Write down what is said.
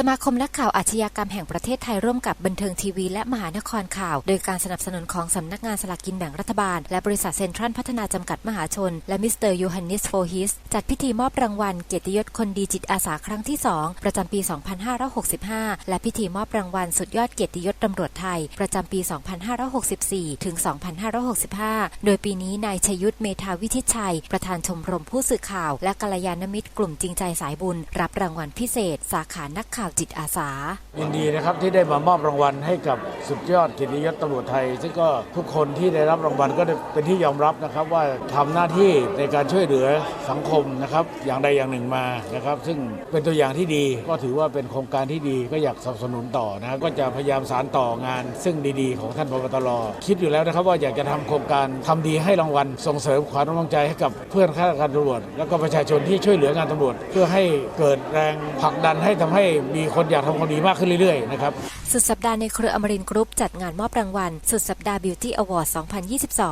สมาคมนักข่าวอาชญากรรมแห่งประเทศไทยร่วมกับบันเทิงทีวีและมหานครข่าว โดยการสนับสนุนของสำนักงานสลากกินแบ่งรัฐบาล และบริษัทเซ็นทรัลพัฒนาจำกัดมหาชน และมิสเตอร์ยูฮันนิสโฟฮิสจัดพิธีมอบรางวัลเกียรติยศคนดีจิตอาสาครั้งที่ 2 ประจำปี 2565 และพิธีมอบรางวัลสุดยอดเกียรติยศตำรวจไทย ประจำปี 2564 ถึง 2565 โดยปีนี้นายชยุทธเมธาวิทิตชัย ประธานชมรมผู้สื่อข่าว และกัลยาณมิตรกลุ่มจริงใจสายบุญ รับรางวัลพิเศษ สาขานักข่าวจิตอาสา ยินดีนะครับที่ได้มามอบรางวัลให้กับสุดยอดเกียรติยศตำรวจไทย ซึ่งก็ทุกคนที่ได้รับรางวัลก็เป็นที่ยอมรับนะครับว่าทำหน้าที่ในการช่วยเหลือสังคมนะครับอย่างใดอย่างหนึ่งมานะครับซึ่งเป็นตัวอย่างที่ดีก็ถือว่าเป็นโครงการที่ดีก็อยากสนับสนุนต่อนะก็จะพยายามสานต่องาน ซึ่งดีๆ ของท่านพบตรคิดอยู่แล้วนะครับว่าอยากจะทำโครงการทำดีให้รางวัลส่งเสริมขวัญกำลังใจให้กับเพื่อนข้าราชการตำรวจ แล้วก็ประชาชนที่ช่วยเหลืองานตำรวจ เพื่อให้เกิดแรงผลักดันให้ทำให้มีคนอยากทำความดีมากขึ้นเรื่อยๆนะครับ สุดสัปดาห์ในเครืออมรินกรุ๊ปจัดงานมอบรางวัล สุดสัปดาห์บิวตี้อวอร์2022